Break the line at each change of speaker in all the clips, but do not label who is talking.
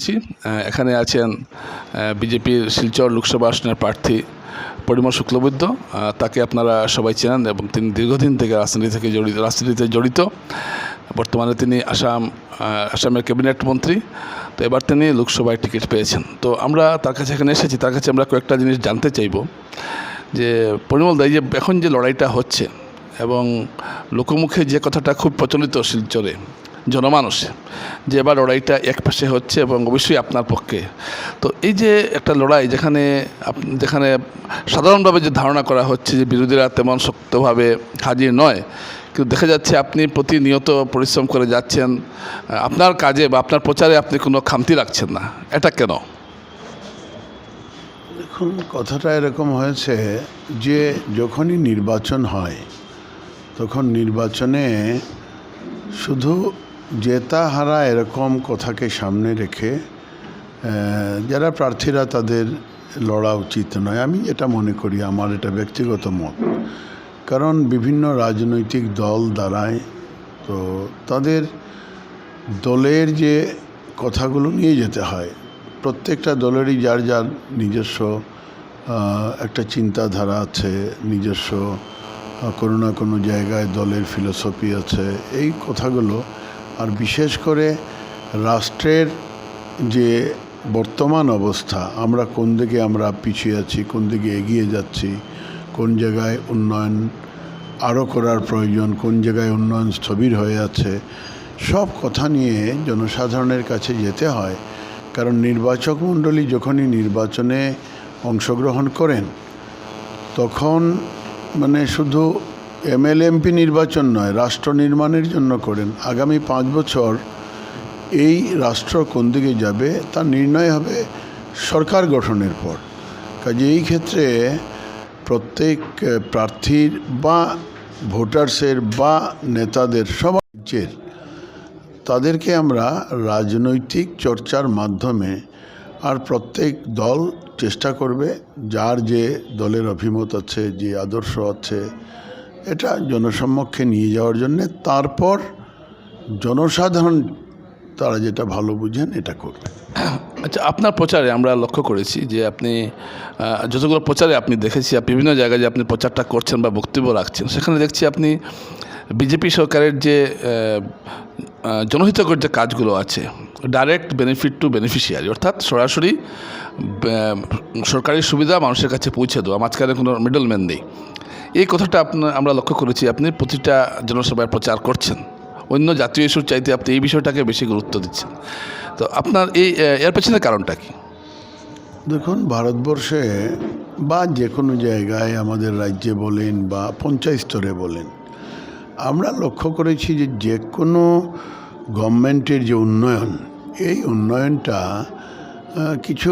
এসেছি এখানে আছেন বিজেপির শিলচর লোকসভা আসনের প্রার্থী পরিমল শুক্লবৈদ্য। তাকে আপনারা সবাই চেনেন এবং তিনি দীর্ঘদিন থেকে রাজনীতি থেকে জড়িত, রাজনীতিতে জড়িত। বর্তমানে তিনি আসাম আসামের ক্যাবিনেট মন্ত্রী। তো এবার তিনি লোকসভায় টিকিট পেয়েছেন। তো আমরা তার কাছে এখানে এসেছি। তার কাছে আমরা কয়েকটা জিনিস জানতে চাইব। যে পরিমল দা, এই যে এখন যে লড়াইটা হচ্ছে এবং লোকমুখে যে কথাটা খুব প্রচলিত শিলচরে জনমানসে যে এবার লড়াইটা এক পাশে হচ্ছে এবং অবশ্যই আপনার পক্ষে। তো এই যে একটা লড়াই যেখানে যেখানে সাধারণভাবে যে ধারণা করা হচ্ছে যে বিরোধীরা তেমন শক্তভাবে হাজির নয়, কিন্তু দেখা যাচ্ছে আপনি প্রতিনিয়ত পরিশ্রম করে যাচ্ছেন আপনার কাজে বা আপনার প্রচারে আপনি কোনো খামতি রাখছেন না। এটা কেন?
দেখুন, কথাটা এরকম হয়েছে যে যখনই নির্বাচন হয়, তখন নির্বাচনে শুধু জেতা হারা এরকম কথাকে সামনে রেখে যারা প্রার্থীরা তাদের লড়া উচিত নয়। আমি এটা মনে করি, আমার এটা ব্যক্তিগত মত। কারণ বিভিন্ন রাজনৈতিক দল দাঁড়ায়, তো তাদের দলের যে কথাগুলো নিয়ে যেতে হয়, প্রত্যেকটা দলেরই যার যার নিজস্ব একটা চিন্তাধারা আছে, নিজস্ব কোনো না কোনো জায়গায় দলের ফিলোসফি আছে, এই কথাগুলো আর বিশেষ করে রাষ্ট্রের যে বর্তমান অবস্থা, আমরা কোন দিকে আমরা পিছিয়ে আছি, কোন দিকে এগিয়ে যাচ্ছি, কোন জায়গায় উন্নয়ন আরও করার প্রয়োজন, কোন জায়গায় উন্নয়ন স্থবির হয়ে আছে, সব কথা নিয়ে জনসাধারণের কাছে যেতে হয়। কারণ নির্বাচক মণ্ডলী যখনই নির্বাচনে অংশগ্রহণ করেন, তখন মানে শুধু এমএলএ এমপি নির্বাচন নয়, রাষ্ট্র নির্মাণের জন্য করেন। আগামী পাঁচ বছর এই রাষ্ট্র কোন দিকে যাবে তা নির্ণয় হবে সরকার গঠনের পর। কাজে এই ক্ষেত্রে প্রত্যেক প্রার্থীর বা ভোটার্সের বা নেতাদের সবার রাজ্যের, তাদেরকে আমরা রাজনৈতিক চর্চার মাধ্যমে আর প্রত্যেক দল চেষ্টা করবে, যার যে দলের অভিমত আছে, যে আদর্শ আছে এটা জনসম্মুখে নিয়ে যাওয়ার জন্যে। তারপর জনসাধারণ তারা যেটা ভালো বুঝেন, এটা করবে।
আচ্ছা আপনার প্রচারে আমরা লক্ষ্য করেছি যে আপনি যতগুলো প্রচারে আপনি দেখেছি বিভিন্ন জায়গায় যে আপনি প্রচারটা করছেন বা বক্তব্য রাখছেন, সেখানে দেখছি আপনি বিজেপি সরকারের যে জনহিতকর যে কাজগুলো আছে ডাইরেক্ট বেনিফিট টু বেনিফিশিয়ারি অর্থাৎ সরাসরি সরকারি সুবিধা মানুষের কাছে পৌঁছে দেওয়া, মাঝখানে কোনো মিডলম্যান নেই। এই কথাটা আপনার আমরা লক্ষ্য করেছি, আপনি প্রতিটা জনসভায় প্রচার করছেন। অন্য জাতীয় ইস্যুর চাইতে আপনি এই বিষয়টাকে বেশি গুরুত্ব দিচ্ছেন। তো আপনার এই এর পেছনে কারণটা কি?
দেখুন, ভারতবর্ষে বা যে কোনো জায়গায় আমাদের রাজ্যে বলেন বা পঞ্চায়েত স্তরে বলেন, আমরা লক্ষ্য করেছি যে যে কোনো গভর্নমেন্টের যে উন্নয়ন, এই উন্নয়নটা কিছু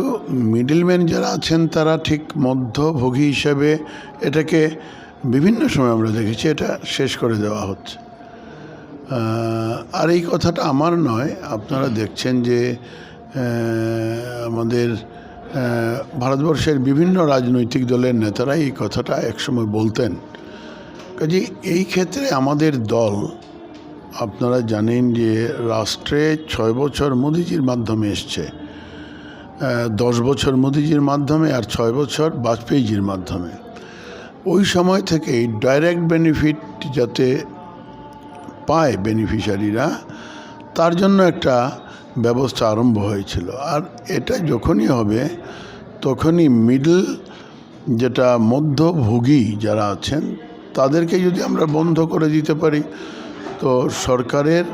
মিডলম্যান যারা আছেন তারা ঠিক মধ্যভোগী হিসাবে এটাকে বিভিন্ন সময় আমরা দেখেছি এটা শেষ করে দেওয়া হচ্ছে। আর এই কথাটা আমার নয়, আপনারা দেখছেন যে আমাদের ভারতবর্ষের বিভিন্ন রাজনৈতিক দলের নেতারা এই কথাটা একসময় বলতেন। কাজে এই ক্ষেত্রে আমাদের দল, আপনারা জানেন যে রাষ্ট্রে ছয় বছর মোদিজির মাধ্যমে এসছে দশ বছর মোদিজির মাধ্যমে আর ছয় বছর বাজপেয়ীজির মাধ্যমে। ওই সময় থেকেই ডাইরেক্ট বেনিফিট যাতে পায় বেনিফিশিয়ারিরা তার জন্য একটা ব্যবস্থা আরম্ভ হয়েছিল। আর এটা যখনই হবে, তখনই মিডল যেটা মধ্যভোগী যারা আছেন, তাদেরকে যদি আমরা বন্ধ করে দিতে পারি, তো সরকারের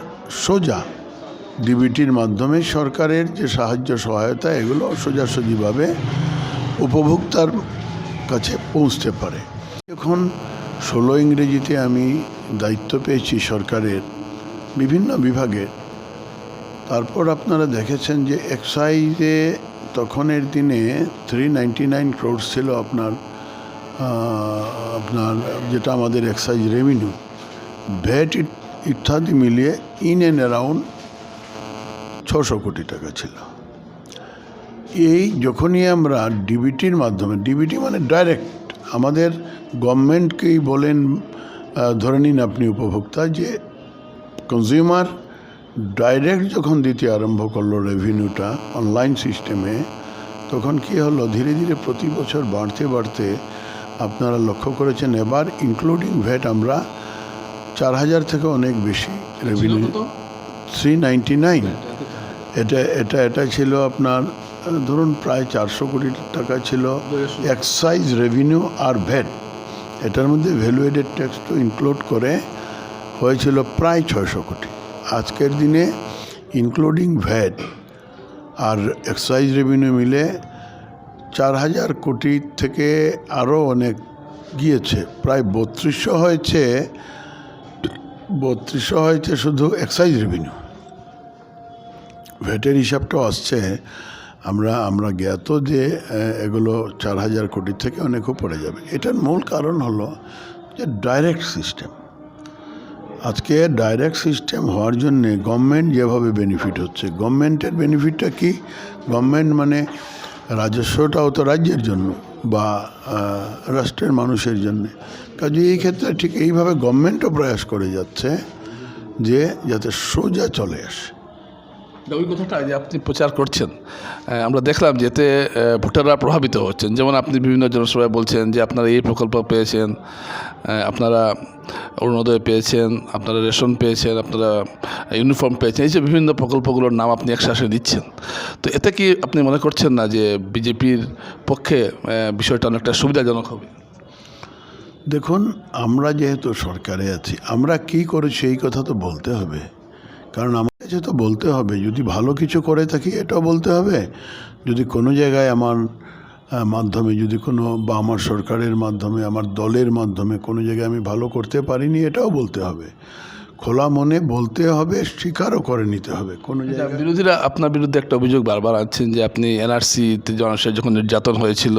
সোজা ডিবিটির মাধ্যমে সরকারের যে সাহায্য সহায়তা, এগুলো সোজাসুজিভাবে উপভোক্তার কাছে পৌঁছতে পারে। এখন ষোলো ইংরেজিতে আমি দায়িত্ব পেয়েছি সরকারের বিভিন্ন বিভাগে। তারপর আপনারা দেখেছেন যে এক্সাইজে তখনের দিনে থ্রি নাইনটি নাইন ক্রোডস ছিল আপনার আপনার যেটা আমাদের এক্সাইজ রেভিনিউ ভ্যাট ইত্যাদি মিলিয়ে ইন অ্যান্ড অ্যারাউন্ড ছশো কোটি টাকা ছিল। এই যখনই আমরা ডিবিটির মাধ্যমে ডিবিটি মানে ডাইরেক্ট আমাদের গভর্নমেন্টকেই বলেন ধরে নিন আপনি উপভোক্তা যে কনজিউমার ডাইরেক্ট যখন দিতে আরম্ভ করল রেভিনিউটা অনলাইন সিস্টেমে তখন কি হলো ধীরে ধীরে প্রতি বছর বাড়তে বাড়তে আপনারা লক্ষ্য করেছেন এবার ইনক্লুডিং ভ্যাট আমরা চার হাজার থেকে অনেক বেশি রেভিনিউ থ্রি নাইনটি নাইন এটা এটা এটা ছিল আপনার ধরুন প্রায় চারশো কোটি টাকা ছিল এক্সাইজ রেভিনিউ আর ভ্যাট এটার মধ্যে ভ্যালুয়েডেড ট্যাক্স তো ইনক্লুড করে হয়েছিল প্রায় ছয়শো কোটি। আজকের দিনে ইনক্লুডিং ভ্যাট আর এক্সাইজ রেভিনিউ মিলে চার হাজার কোটি থেকে আরও অনেক গিয়েছে, প্রায় বত্রিশশো হয়েছে বত্রিশশো হয়েছে শুধু এক্সাইজ রেভিনিউ ভ্যাটের হিসাবটাও আসছে আমরা আমরা জ্ঞাত যে এগুলো চার হাজার কোটি থেকে অনেক উপরে যাবে। এটার মূল কারণ হলো যে ডাইরেক্ট সিস্টেম আজকে ডাইরেক্ট সিস্টেম হওয়ার জন্যে গভর্নমেন্ট যেভাবে বেনিফিট হচ্ছে গভর্নমেন্টের বেনিফিটটা কি? গভর্নমেন্ট মানে রাজস্বটাও তো রাজ্যের জন্য বা রাষ্ট্রের মানুষের জন্যে। কাজে এই ক্ষেত্রে ঠিক এইভাবে গভর্নমেন্টও প্রয়াস করে যাচ্ছে যে যাতে সোজা চলে আসে।
ওই কথাটা যে আপনি প্রচার করছেন আমরা দেখলাম যে এতে ভোটাররা প্রভাবিত হচ্ছেন। যেমন আপনি বিভিন্ন জনসভায় বলছেন যে আপনারা এই প্রকল্প পেয়েছেন আপনারা অরুণোদয় পেয়েছেন, আপনারা রেশন পেয়েছেন, আপনারা ইউনিফর্ম পেয়েছেন, এই যে বিভিন্ন প্রকল্পগুলোর নাম আপনি একসাথে দিচ্ছেন তো এতে কি আপনি মনে করছেন না যে বিজেপির পক্ষে বিষয়টা অনেকটা সুবিধাজনক হবে?
দেখুন, আমরা যেহেতু সরকারে আছি, আমরা কি করেছি এই কথা তো বলতে হবে। কারণ আমার কাছে তো বলতে হবে। যদি ভালো কিছু করে থাকি, এটাও বলতে হবে। যদি কোনো জায়গায় আমার মাধ্যমে, যদি কোনো বা আমার সরকারের মাধ্যমে, আমার দলের মাধ্যমে কোনো জায়গায় আমি ভালো করতে পারিনি, এটাও বলতে হবে। খোলা মনে বলতে হবে স্বীকারও করে নিতে হবে। কোনো জায়গায়
বিরোধীরা আপনার বিরুদ্ধে একটা অভিযোগ বারবার আনছেন যে আপনি এনআরসিতে মানুষের যখন নির্যাতন হয়েছিল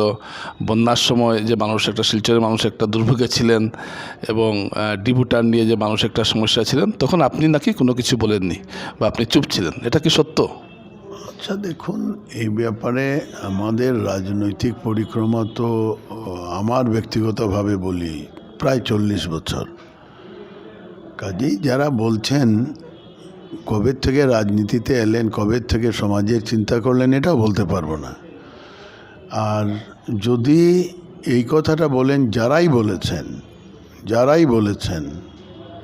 বন্যার সময় যে মানুষ একটা শিলচরের মানুষ একটা দুর্ভোগে ছিলেন এবং ডিবুটার নিয়ে যে মানুষ একটা সমস্যা ছিলেন তখন আপনি নাকি কোনো কিছু বলেননি বা আপনি চুপ ছিলেন? এটা কি সত্য?
আচ্ছা দেখুন এই ব্যাপারে আমাদের রাজনৈতিক পরিক্রমা তো আমার ব্যক্তিগতভাবে বলি প্রায় চল্লিশ বছর। কাজেই যারা বলছেন কবে থেকে রাজনীতিতে এলেন, কবে থেকে সমাজের চিন্তা করলেন, এটাও বলতে পারব না। আর যদি এই কথাটা বলেন, যারাই বলেছেন যারাই বলেছেন,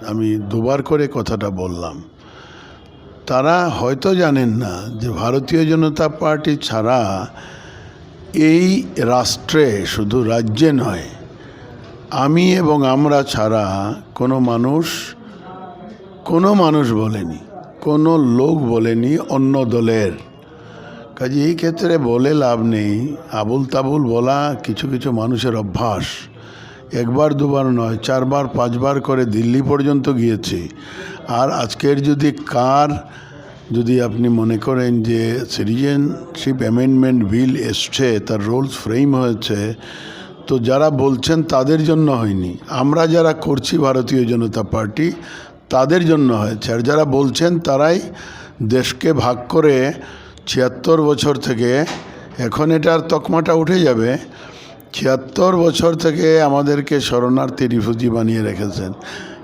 আমি দুবার করে কথাটা বললাম, তারা হয়তো জানেন না যে ভারতীয় জনতা পার্টি ছাড়া এই রাষ্ট্রে শুধু রাজ্যে নয়, আমি এবং আমরা ছাড়া কোনো মানুষ কোনো মানুষ বলেনি, কোনো লোক বলেনি অন্য দলের। কাজে এই ক্ষেত্রে বলে লাভ নেই আবুল তাবুল বলা কিছু কিছু মানুষের অভ্যাস। একবার দুবার নয়, চারবার, পাঁচবার করে দিল্লি পর্যন্ত গিয়েছি। আর আজকের যদি কার, যদি আপনি মনে করেন যে সিটিজেনশিপ অ্যামেন্ডমেন্ট বিল এসছে, তার রোলস ফ্রেম হয়েছে, তো যারা বলছেন তাদের জন্য হয়নি। আমরা যারা করছি, ভারতীয় জনতা পার্টি তাদের জন্য হয়েছে। আর যারা বলছেন তারাই দেশকে ভাগ করে ছিয়াত্তর বছর থেকে এখন এটার তকমাটা উঠে যাবে। ছিয়াত্তর বছর থেকে আমাদেরকে শরণার্থী রিফিউজি বানিয়ে রেখেছেন।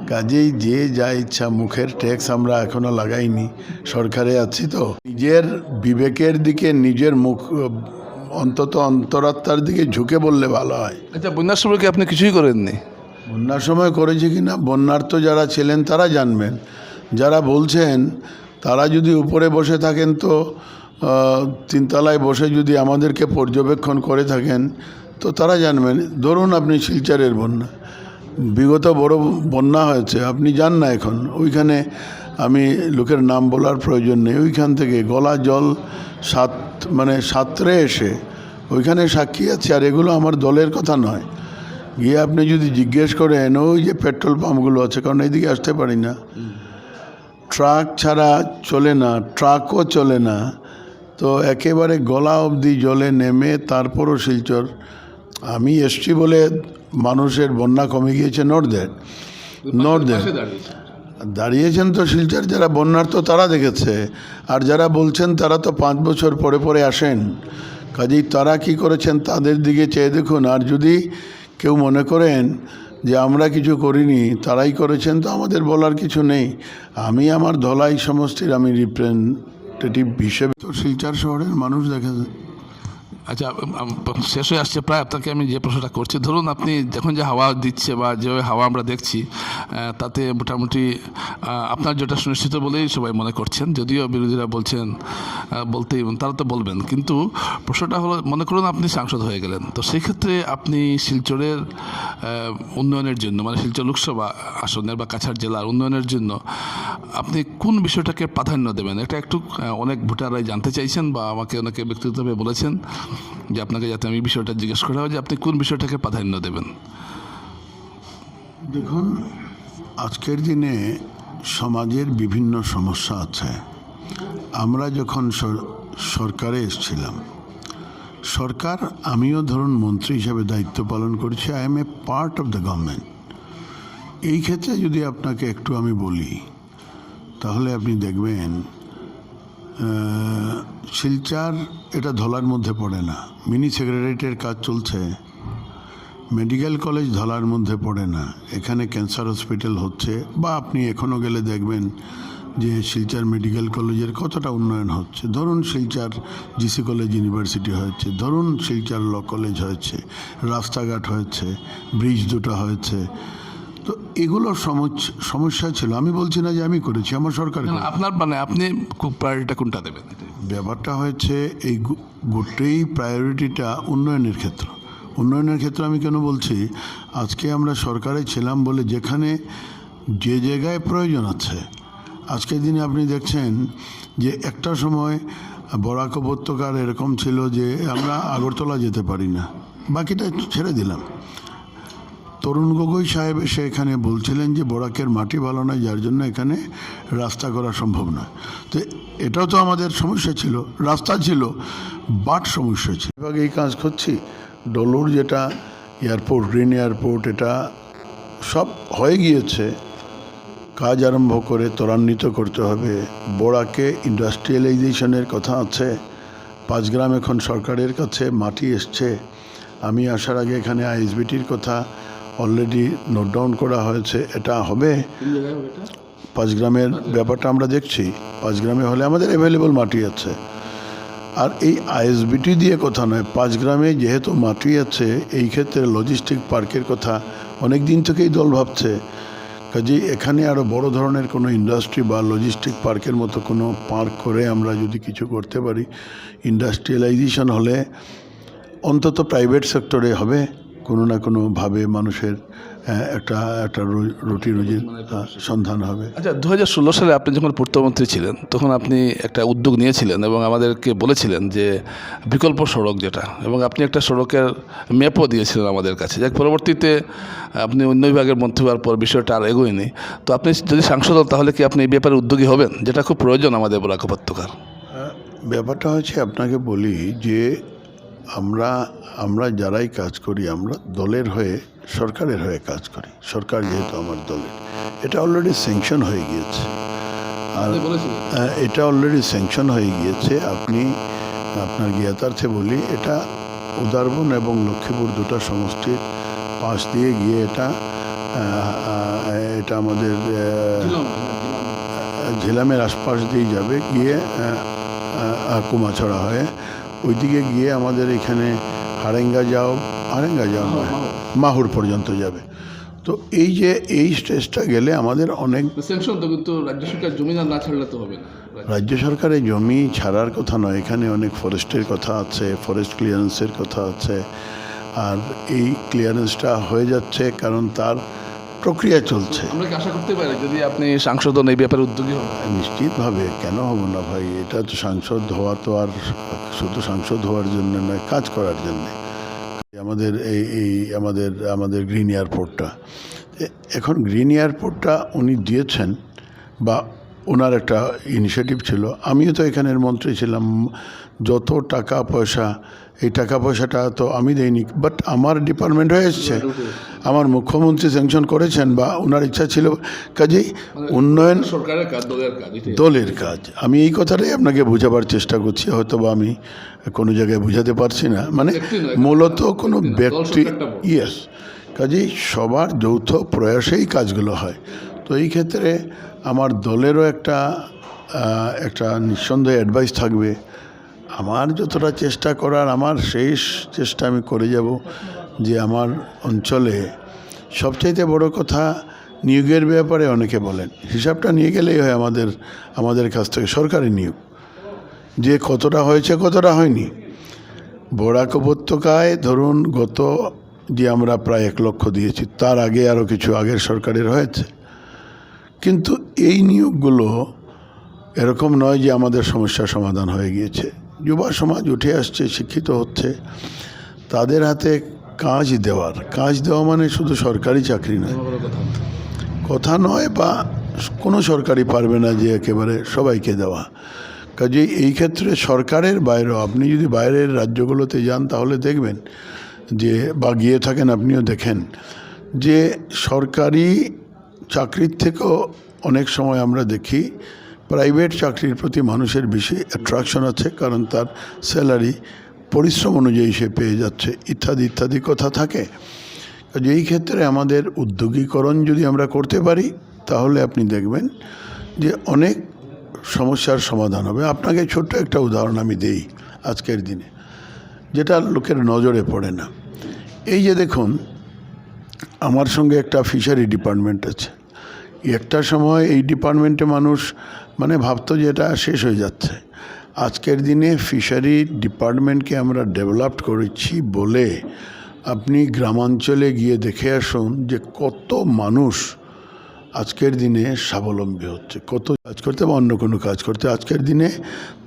কাজেই যে যা ইচ্ছা মুখের ট্যাক্স আমরা এখনও লাগাইনি। সরকারে আছি তো। নিজের বিবেকের দিকে, নিজের মুখ, অন্তত অন্তরাত্মার দিকে ঝুঁকে বললে ভালো হয়।
আচ্ছা বন্যার সময় কি আপনি কিছুই করেননি?
বন্যার সময় করেছি কি না বন্যার্থ যারা ছিলেন তারা জানবেন। যারা বলছেন, তারা যদি উপরে বসে থাকেন তো তিনতলায় বসে যদি আমাদেরকে পর্যবেক্ষণ করে থাকেন, তো তারা জানবেন, ধরুন আপনি শিলচরের বন্যা, বিগত বড় বন্যা হয়েছে, আপনি যান না এখন, ওইখানে আমি লোকের নাম বলার প্রয়োজন নেই, ওইখান থেকে গলা জল সাত মানে সাঁতরে এসে, ওইখানে সাক্ষী আছে, আর এগুলো আমার দলের কথা নয়। গিয়ে আপনি যদি জিজ্ঞেস করেন ওই যে পেট্রোল পাম্পগুলো আছে কারণ এইদিকে আসতে পারি না। ট্রাক ছাড়া চলে না ট্রাকও চলে না তো একেবারে গলা অবধি জলে নেমে তারপরও শিলচর। আমি এসছি বলে মানুষের বন্যা কমে গিয়েছে নর্দের নর্দের দাঁড়িয়েছেন তো শিলচর যারা বন্যার্থ তারা দেখেছে। আর যারা বলছেন তারা তো পাঁচ বছর পরে পরে আসেন। কাজেই তারা কি করেছেন তাদের দিকে চেয়ে দেখুন। আর যদি কেউ মনে করেন যে আমরা কিছু করিনি, তারাই করেছেন তো আমাদের বলার কিছু নেই। আমি আমার ধলাই সমষ্টির আমি রিপ্রেজেন্টেটিভ হিসেবে। তো শিলচার শহরের মানুষ দেখা
আচ্ছা শেষ হয়ে আসছে প্রায় আপনাকে আমি যে প্রশ্নটা করছি। ধরুন আপনি যখন যে হাওয়া দিচ্ছে বা যেভাবে হাওয়া আমরা দেখছি তাতে মোটামুটি আপনার যেটা সুনিশ্চিত বলেই সবাই মনে করছেন, যদিও বিরোধীরা বলছেন বলতেই তারা তো বলবেন। কিন্তু প্রশ্নটা হলো, মনে করুন আপনি সাংসদ হয়ে গেলেন, তো সেই ক্ষেত্রে আপনি শিলচরের উন্নয়নের জন্য মানে শিলচর লোকসভা আসনের বা কাছাড় জেলার উন্নয়নের জন্য, আপনি কোন বিষয়টাকে প্রাধান্য দেবেন? এটা একটু অনেক ভোটাররাই জানতে চাইছেন বা আমাকে অনেকে ব্যক্তিগতভাবে বলেছেন। যে আপনাকে যাতে আমি বিষয়টা জিজ্ঞেস করা হয় যে আপনি কোন বিষয়টাকে প্রাধান্য দেবেন?
দেখুন, আজকের দিনে সমাজের বিভিন্ন সমস্যা আছে। আমরা যখন সর- সরকারে এসেছিলাম, সরকার, আমিও ধরুন মন্ত্রী হিসেবে দায়িত্ব পালন করছি I am a part of the government এই ক্ষেত্রে যদি আপনাকে একটু আমি বলি, তাহলে আপনি দেখবেন শিলচার এটা ধলার মধ্যে পড়ে না। মিনি সেক্রেটারিয়েটের কাজ চলছে। মেডিকেল কলেজ ধলার মধ্যে পড়ে না। এখানে ক্যান্সার হসপিটাল হচ্ছে। বা আপনি এখনও গেলে দেখবেন যে শিলচার মেডিকেল কলেজের কতটা উন্নয়ন হচ্ছে। ধরুন শিলচার জিসি কলেজ ইউনিভার্সিটি হয়েছে। ধরুন শিলচার ল কলেজ হয়েছে। রাস্তাঘাট হয়েছে। ব্রিজ দুটো হয়েছে। তো এগুলো সমস্যা সমস্যা ছিল। আমি বলছি না যে আমি করেছি আমার সরকার
আপনার মানে আপনি খুব প্রায়োরিটিটা কোনটা দেবেন?
ব্যাপারটা হয়েছে এই গোটেই প্রায়োরিটিটা উন্নয়নের ক্ষেত্র। উন্নয়নের ক্ষেত্রে আমি কেন বলছি? আজকে আমরা সরকারে ছিলাম বলে যেখানে যে জায়গায় প্রয়োজন আছে। আজকের দিনে আপনি দেখছেন যে একটা সময় বরাক উপত্যকার এরকম ছিল যে আমরা আগরতলা যেতে পারি না। বাকিটা ছেড়ে দিলাম। তরুণ গগৈ সাহেব এসে এখানে বলছিলেন যে বরাকের মাটি ভালো নয়, যার জন্য এখানে রাস্তা করা সম্ভব নয়। তো এটাও তো আমাদের সমস্যা ছিল, রাস্তা ছিল, বাট সমস্যা ছিল। এবার এই কাজ করছি, ডলুর যেটা, এয়ারপোর্ট, গ্রিন এয়ারপোর্ট, এটা সব হয়ে গিয়েছে। কাজ আরম্ভ করে ত্বরান্বিত করতে হবে। বড়াকে ইন্ডাস্ট্রিয়ালাইজেশনের কথা আছে, পাঁচগ্রাম এখন সরকারের কাছে মাটি এসছে। আমি আসার আগে এখানে আইএসবিটির কথা অলরেডি নোট ডাউন করা হয়েছে, এটা হবে। পাঁচ গ্রামের ব্যাপারটা আমরা দেখছি। পাঁচ গ্রামে হলে আমাদের অ্যাভেলেবল মাটি আছে। আর এই আইএসবিটি দিয়ে কথা নয়, পাঁচ গ্রামে যেহেতু মাটি আছে, এই ক্ষেত্রে লজিস্টিক পার্কের কথা অনেক দিন থেকেই দল ভাবছে। কাজে এখানে আরও বড় ধরনের কোনো ইন্ডাস্ট্রি বা লজিস্টিক পার্কের মতো কোনো পার্ক করে আমরা যদি কিছু করতে পারি ইন্ডাস্ট্রিয়ালাইজেশন হলে অন্তত প্রাইভেট সেক্টরে হবে। কোনো না কোনোভাবে মানুষের একটা একটা রুটি রুজির সন্ধান হবে।
আচ্ছা দু হাজার ষোলো সালে আপনি যখন পূর্তমন্ত্রী ছিলেন তখন আপনি একটা উদ্যোগ নিয়েছিলেন এবং আমাদেরকে বলেছিলেন যে বিকল্প সড়ক যেটা এবং আপনি একটা সড়কের ম্যাপও দিয়েছিলেন আমাদের কাছে। যাক পরবর্তীতে আপনি অন্য বিভাগের মন্ত্রী হওয়ার পর বিষয়টা আর এগোয়নি। তো আপনি যদি সাংসদ হন তাহলে কি আপনি এই ব্যাপারে উদ্যোগী হবেন? যেটা খুব প্রয়োজন আমাদের বরাক উপত্যকার।
ব্যাপারটা হচ্ছে আপনাকে বলি যে আমরা আমরা যারাই কাজ করি আমরা দলের হয়ে সরকারের হয়ে কাজ করি। সরকার যেহেতু আমার দলের। এটা অলরেডি স্যাংশন হয়ে গিয়েছে। আর এটা অলরেডি স্যাংশন হয়ে গিয়েছে। আপনি আপনার জ্ঞাতার্থে বলি এটা উদারবন এবং লক্ষ্মীপুর দুটো সমষ্টির পাশ দিয়ে গিয়ে এটা এটা আমাদের ঝিলামের আশপাশ দিয়ে যাবে। গিয়ে কুমাছড়া হয়ে ওইদিকে গিয়ে আমাদের এখানে হারেঙ্গা যাও হারেঙ্গা যাও নয়, মাহুর। পর্যন্ত যাবে। তো এই যে এই স্টেজটা গেলে আমাদের অনেক
কিন্তু রাজ্য সরকার জমি না ছাড়লে তো হবে না।
রাজ্য সরকারের জমি ছাড়ার কথা নয় এখানে অনেক ফরেস্টের কথা আছে ফরেস্ট ক্লিয়ারেন্সের কথা আছে। আর এই ক্লিয়ারেন্সটা হয়ে যাচ্ছে কারণ তার প্রক্রিয়া চলছে।
আমরা কি আশা করতে পারি যদি আপনি সাংসদ এই ব্যাপারে উদ্যোগী হন?
নিশ্চিতভাবে। কেন হব না ভাই? এটা তো সাংসদ হওয়া তো আর শুধু সাংসদ হওয়ার জন্য নয় কাজ করার জন্যে। আমাদের এই এই আমাদের আমাদের গ্রিন এয়ারপোর্টটা। এখন গ্রিন এয়ারপোর্টটা উনি দিয়েছেন বা ওনার একটা ইনিশিয়েটিভ ছিল। আমিও তো এখানের মন্ত্রী ছিলাম। যত টাকা পয়সা এই টাকা পয়সাটা তো আমি দেইনি বাট আমার ডিপার্টমেন্ট হয়ে এসছে। আমার মুখ্যমন্ত্রী স্যাংশন করেছেন বা ওনার ইচ্ছা ছিল কাজেই উন্নয়ন
দলের কাজ। এটাই।
দলের কাজ আমি এই কথাটাই আপনাকে বোঝাবার চেষ্টা করছি হয়তো বা আমি কোনো জায়গায় বোঝাতে পারছি না। মানে মূলত কোনো ব্যক্তি ইয়েস কাজেই সবার যৌথ প্রয়াসেই কাজগুলো হয়। তো এই ক্ষেত্রে আমার দলেরও একটা একটা নিঃসন্দেহে অ্যাডভাইস থাকবে। আমার যতটা চেষ্টা করার, আমার শেষ চেষ্টা আমি করে যাব যে আমার অঞ্চলে সবচাইতে বড় কথা নিয়োগের ব্যাপারে অনেকে বলেন। হিসাবটা নিয়ে গেলেই হয় আমাদের আমাদের কাছ থেকে সরকারি নিয়োগ। যে কতটা হয়েছে, কতটা হয়নি। বরাক উপত্যকায় ধরুন গত যে আমরা প্রায় এক লক্ষ দিয়েছি, তার আগে আরও কিছু আগের সরকারের হয়েছে। কিন্তু এই নিয়োগগুলো এরকম নয় যে আমাদের সমস্যার সমাধান হয়ে গিয়েছে। যুবা সমাজ উঠে আসছে, শিক্ষিত হচ্ছে, তাদের হাতে কাজ দেওয়ার। কাজ দেওয়া মানে শুধু সরকারি চাকরি নয়। কথা নয় বা কোনো সরকারি পারবে না যে একেবারে সবাইকে দেওয়া। কাজেই এই ক্ষেত্রে সরকারের বাইরেও আপনি যদি বাইরের রাজ্যগুলোতে যান তাহলে দেখবেন যে, বা গিয়ে থাকেন, আপনিও দেখেন যে সরকারি চাকরির থেকেও অনেক সময় আমরা দেখি প্রাইভেট চাকরির প্রতি মানুষের বেশি অ্যাট্রাকশন আছে, কারণ তার স্যালারি পরিশ্রম অনুযায়ী সে পেয়ে যাচ্ছে, ইত্যাদি ইত্যাদি কথা থাকে। এই ক্ষেত্রে আমাদের উদ্যোগীকরণ যদি আমরা করতে পারি, তাহলে আপনি দেখবেন যে অনেক সমস্যার সমাধান হবে। আপনাকে ছোট্ট একটা উদাহরণ আমি দেই আজকের দিনে, যেটা লোকের নজরে পড়ে না। এই যে দেখুন, আমার সঙ্গে একটা ফিশারি ডিপার্টমেন্ট আছে। একটা সময় এই ডিপার্টমেন্টে মানুষ মানে ভাবতো যে এটা শেষ হয়ে যাচ্ছে। আজকের দিনে ফিশারি ডিপার্টমেন্টকে আমরা ডেভেলপড করেছি বলে আপনি গ্রামাঞ্চলে গিয়ে দেখে আসুন যে কত মানুষ আজকের দিনে স্বাবলম্বী হচ্ছে। কত কাজ করতে বা অন্য কোনো কাজ করতে। আজকের দিনে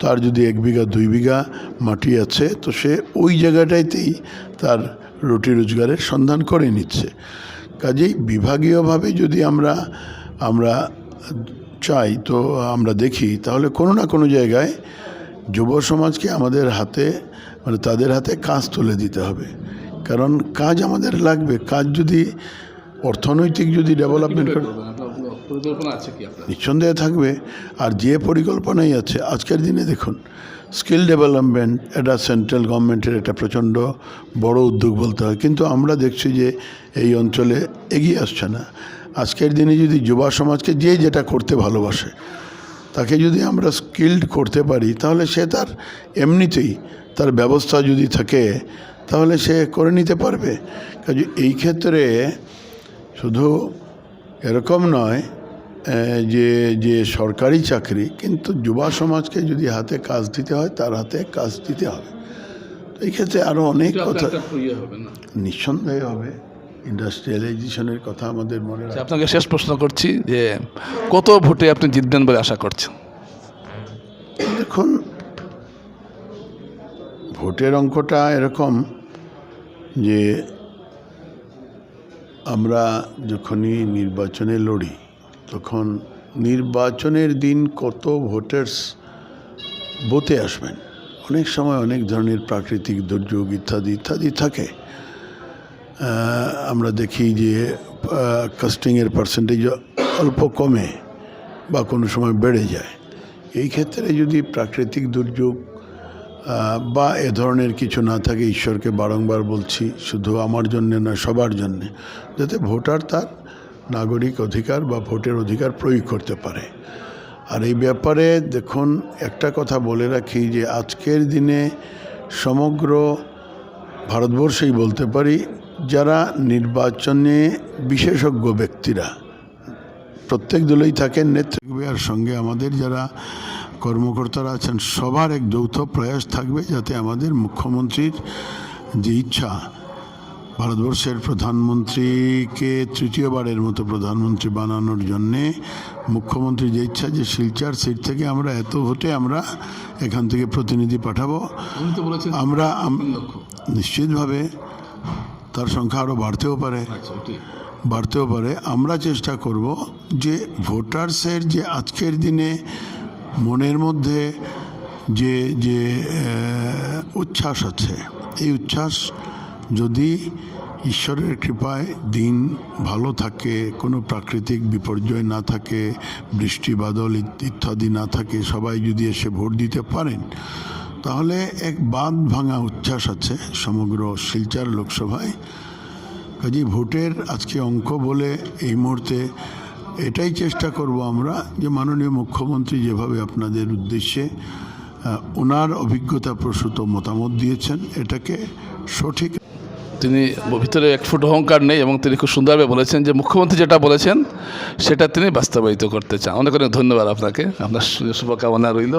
তার যদি এক বিঘা, দুই বিঘা মাটি আছে, তো সে ওই জায়গাটাইতেই তার রুটি রোজগারের সন্ধান করে নিচ্ছে। কাজেই বিভাগীয়ভাবে যদি আমরা আমরা চাই তো আমরা দেখি। তাহলে কোনো না কোনো জায়গায় যুব সমাজকে আমাদের হাতে মানে তাদের হাতে কাজ তুলে দিতে হবে। কারণ কাজ আমাদের লাগবে। কাজ যদি অর্থনৈতিক যদি ডেভেলপমেন্ট নিঃসন্দেহে থাকবে। আর যে পরিকল্পনাই আছে আজকের দিনে দেখুন স্কিল ডেভেলপমেন্ট এটা সেন্ট্রাল গভর্নমেন্টের একটা প্রচণ্ড বড় উদ্যোগ বলতে হয়। কিন্তু আমরা দেখছি যে এই অঞ্চলে এগিয়ে আসছে না। আজকের দিনে যদি যুবা সমাজকে যে যেটা করতে ভালোবাসে তাকে যদি আমরা স্কিল্ড করতে পারি তাহলে সে তার এমনিতেই তার ব্যবস্থা যদি থাকে তাহলে সে করে নিতে পারবে। কাজে এই ক্ষেত্রে শুধু এরকম নয় যে যে সরকারি চাকরি কিন্তু যুবা সমাজকে যদি হাতে কাজ দিতে হয় তার হাতে কাজ দিতে হবে। তো এই ক্ষেত্রে আরও অনেক কথা
ইয়ে
নিঃসন্দেহে হবে। ইন্ডাস্ট্রিয়ালাইজেশনের কথা আমাদের মনে রাখতে
আপনাকে শেষ প্রশ্ন করছি যে কত ভোটে আপনি জিতবেন বলে আশা করছেন?
দেখুন ভোটের অঙ্কটা এরকম যে আমরা যখনই নির্বাচনে লড়ি তখন নির্বাচনের দিন কত ভোটার্স বুথে আসবেন। অনেক সময় অনেক ধরনের প্রাকৃতিক দুর্যোগ ইত্যাদি ইত্যাদি থাকে। আমরা দেখি যে কাস্টিংয়ের পার্সেন্টেজ অল্প কমে বা কোনো সময় বেড়ে যায়। এই ক্ষেত্রে যদি প্রাকৃতিক দুর্যোগ বা এ ধরনের কিছু না থাকে, ঈশ্বরকে বারংবার বলছি, শুধু আমার জন্যে না সবার জন্যে, যাতে ভোটার তার নাগরিক অধিকার বা ভোটের অধিকার প্রয়োগ করতে পারে। আর এই ব্যাপারে দেখুন, একটা কথা বলে রাখি যে, আজকের দিনে সমগ্র ভারতবর্ষেই বলতে পারি যারা নির্বাচনে বিশেষজ্ঞ ব্যক্তিরা প্রত্যেক দলেই থাকেন নেতৃত্ব আর সঙ্গে। আমাদের যারা কর্মকর্তারা আছেন সবার এক যৌথ প্রয়াস থাকবে যাতে আমাদের মুখ্যমন্ত্রীর যে ইচ্ছা ভারতবর্ষের প্রধানমন্ত্রীকে তৃতীয়বারের মতো প্রধানমন্ত্রী বানানোর জন্যে মুখ্যমন্ত্রীর যে ইচ্ছা যে শিলচার সিট থেকে আমরা এত ভোটে আমরা এখান থেকে প্রতিনিধি পাঠাবো। আমরা নিশ্চিতভাবে তার সংখ্যা আরও বাড়তেও পারে।
আচ্ছা
বাড়তেও পারে। আমরা চেষ্টা করব যে ভোটার্সের যে আজকের দিনে মনের মধ্যে যে যে উচ্ছ্বাস আছে এই উচ্ছ্বাস যদি ঈশ্বরের কৃপায় দিন ভালো থাকে কোনো প্রাকৃতিক বিপর্যয় না থাকে বৃষ্টি বাদল ইত- ইত্যাদি না থাকে সবাই যদি এসে ভোট দিতে পারেন তাহলে এক বাঁধ ভাঙা উচ্ছ্বাস আছে সমগ্র শিলচর লোকসভায়। কাজে ভোটের আজকে অঙ্ক বলে এই মুহূর্তে এটাই চেষ্টা করব আমরা যে মাননীয় মুখ্যমন্ত্রী যেভাবে আপনাদের উদ্দেশ্যে ওনার অভিজ্ঞতা প্রসূত মতামত দিয়েছেন, এটাকে সঠিক
তিনি ভিতরে এক ফুট অহংকার নেই এবং তিনি খুব সুন্দরভাবে বলেছেন যে মুখ্যমন্ত্রী যেটা বলেছেন, সেটা তিনি বাস্তবায়িত করতে চান। অনেক অনেক ধন্যবাদ আপনাকে। আপনার শুভকামনা রইল।